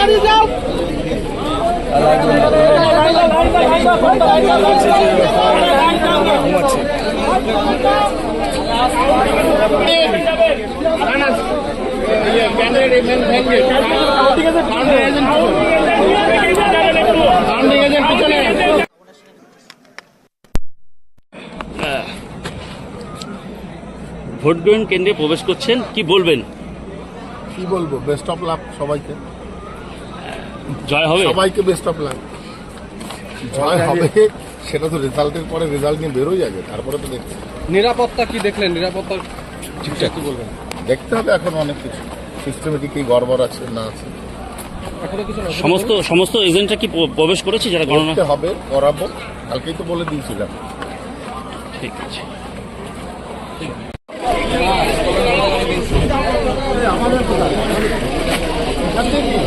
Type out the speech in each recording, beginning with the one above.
দাঁড়িয়ে যাও। ভোট গ্রহণ কেন্দ্রে প্রবেশ করছেন কি বলবেন? কি বলব? বেস্ট অফ লাভ সবাইকে। জয় হবে। সবাইকে বেস্ট অফ লাক জয় হবে। সেটা তো রেজাল্টের পরে রেজাল্ট নিয়ে বেরোয় যাবে তারপরে তো দেখছি নিরাপত্তা কি দেখলেন? নিরাপত্তা ঠিকঠাক। কি বলবেন? দেখতে হবে এখন অনেক কিছু। সিস্টেমে কি গড়বড় আছে না আছে। সমস্ত সমস্ত এজেন্টরা কি প্রবেশ করেছে? যারা গণনা করতে হবে করাবো। কালকেই তো বলে দিয়েছিলাম। ঠিক আছে। সবাই লাইন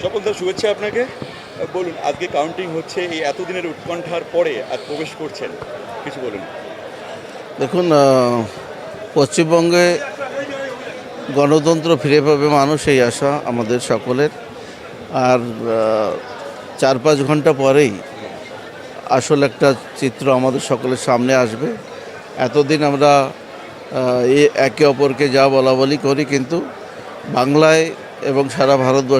স্বপন দা শুভেচ্ছা আপনাকে। বলুন, আজকে কাউন্টিং হচ্ছে এই এতদিনের উৎকণ্ঠার পরে আজ প্রবেশ করছেন। কিছু বলুন। দেখুন পশ্চিমবঙ্গে গণতন্ত্র ফিরে পাবে মানুষ, এই আশা আমাদের সকলের। আর চার পাঁচ ঘণ্টা পরেই আসল একটা চিত্র আমাদের সকলের সামনে আসবে। এতদিন আমরা একে অপরকে যা বলা বলি করি, কিন্তু বাংলায় এবং সারা ভারতবর্ষ